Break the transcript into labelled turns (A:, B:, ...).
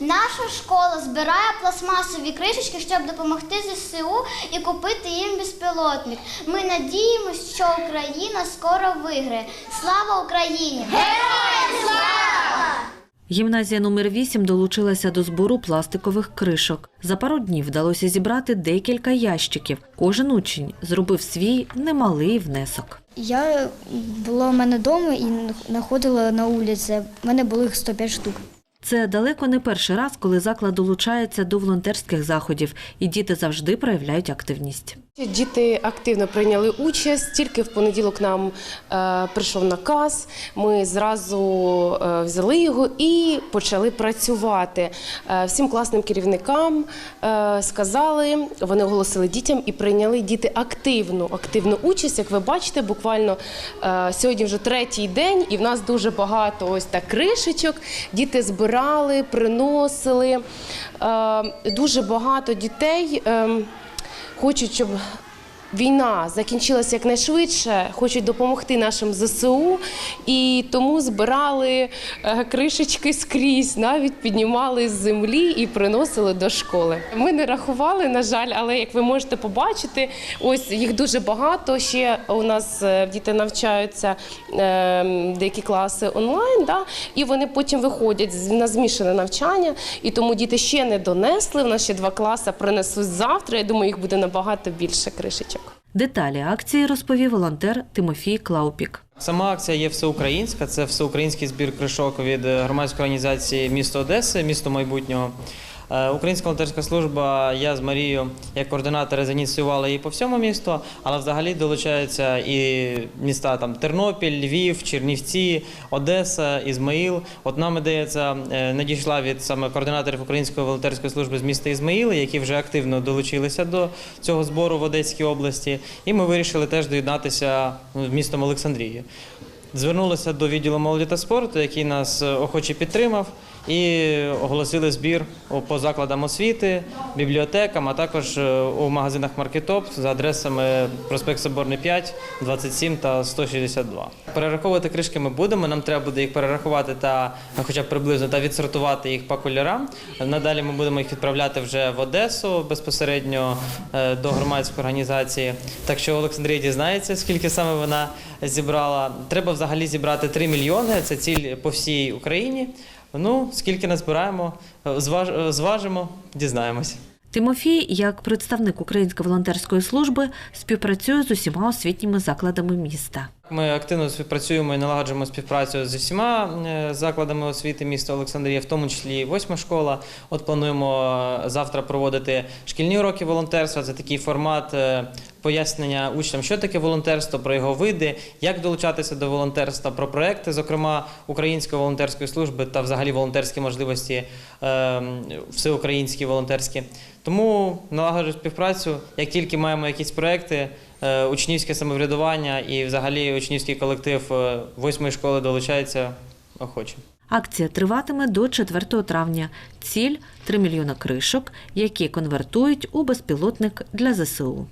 A: Наша школа збирає пластмасові кришечки, щоб допомогти ЗСУ і купити їм безпілотник. Ми надіємося, що Україна скоро виграє. Слава Україні! Героям слава!
B: Гімназія номер 8 долучилася до збору пластикових кришок. За пару днів вдалося зібрати декілька ящиків. Кожен учень зробив свій немалий внесок.
C: Я була у мене вдома і знаходила на вулиці. У мене було їх 105 штук.
B: Це далеко не перший раз, коли заклад долучається до волонтерських заходів, і діти завжди проявляють активність.
D: Діти активно прийняли участь. Тільки в понеділок нам е, прийшов наказ. Ми зразу е, взяли його і почали працювати. Е, всім класним керівникам е, сказали, вони оголосили дітям і прийняли діти активну, активну участь. Як ви бачите, буквально е, сьогодні вже третій день, і в нас дуже багато ось так кришечок. Діти збирали, приносили. Е, дуже багато дітей. е, хочуть, щоб війна закінчилася якнайшвидше, хочуть допомогти нашим ЗСУ, і тому збирали е, кришечки скрізь, навіть піднімали з землі і приносили до школи. Ми не рахували, на жаль, але як ви можете побачити, ось їх дуже багато. Ще у нас е, діти навчаються е, деякі класи онлайн, да, і вони потім виходять на змішане навчання, і тому діти ще не донесли. У нас ще два класи принесуть завтра. Я думаю, їх буде набагато більше кришечок.
B: Деталі акції розповів волонтер Тимофій Клаупік.
E: Сама акція є всеукраїнська. Це всеукраїнський збір кришок від громадської організації місто Одеси, місто майбутнього. Е, Українська волонтерська служба, я з Марією як координатори заініціювали її по всьому місту, але взагалі долучаються і міста там Тернопіль, Львів, Чернівці, Одеса, Ізмаїл. От нам ідея е, надійшла від саме координаторів Української волонтерської служби з міста Ізмаїл, які вже активно долучилися до цього збору в Одеській області. І ми вирішили теж доєднатися ну, містом Олександрії. Звернулися до відділу молоді та спорту, який нас е, охоче підтримав, і оголосили збір по закладам освіти, бібліотекам, а також е, у магазинах Маркетоп за адресами проспект Соборний 5, 27 та 162. Перераховувати кришки ми будемо. Нам треба буде їх перерахувати та е, хоча б приблизно та відсортувати їх по кольорам. Надалі ми будемо їх відправляти вже в Одесу безпосередньо е, до громадської організації. Так що Олександрія дізнається, скільки саме вона зібрала. Треба взагалі зібрати 3 мільйони. Це ціль по всій Україні. Ну, скільки назбираємо, е, е, зважимо, дізнаємось.
B: Тимофій, як представник Української волонтерської служби, співпрацює з усіма освітніми закладами міста.
E: Ми активно співпрацюємо і налагоджуємо співпрацю зі всіма е, закладами освіти міста Олександрія, в тому числі і восьма школа. От плануємо е, завтра проводити шкільні уроки волонтерства. Це такий формат е, пояснення учням, що таке волонтерство, про його види, як долучатися до волонтерства, про проекти, зокрема Української волонтерської служби та взагалі волонтерські можливості всеукраїнські волонтерські. Тому налагоджуємо співпрацю. Як тільки маємо якісь проекти, учнівське самоврядування і взагалі учнівський колектив е, восьмої школи долучається охоче.
B: Акція триватиме до 4 травня. Ціль 3 мільйона кришок, які конвертують у безпілотник для ЗСУ.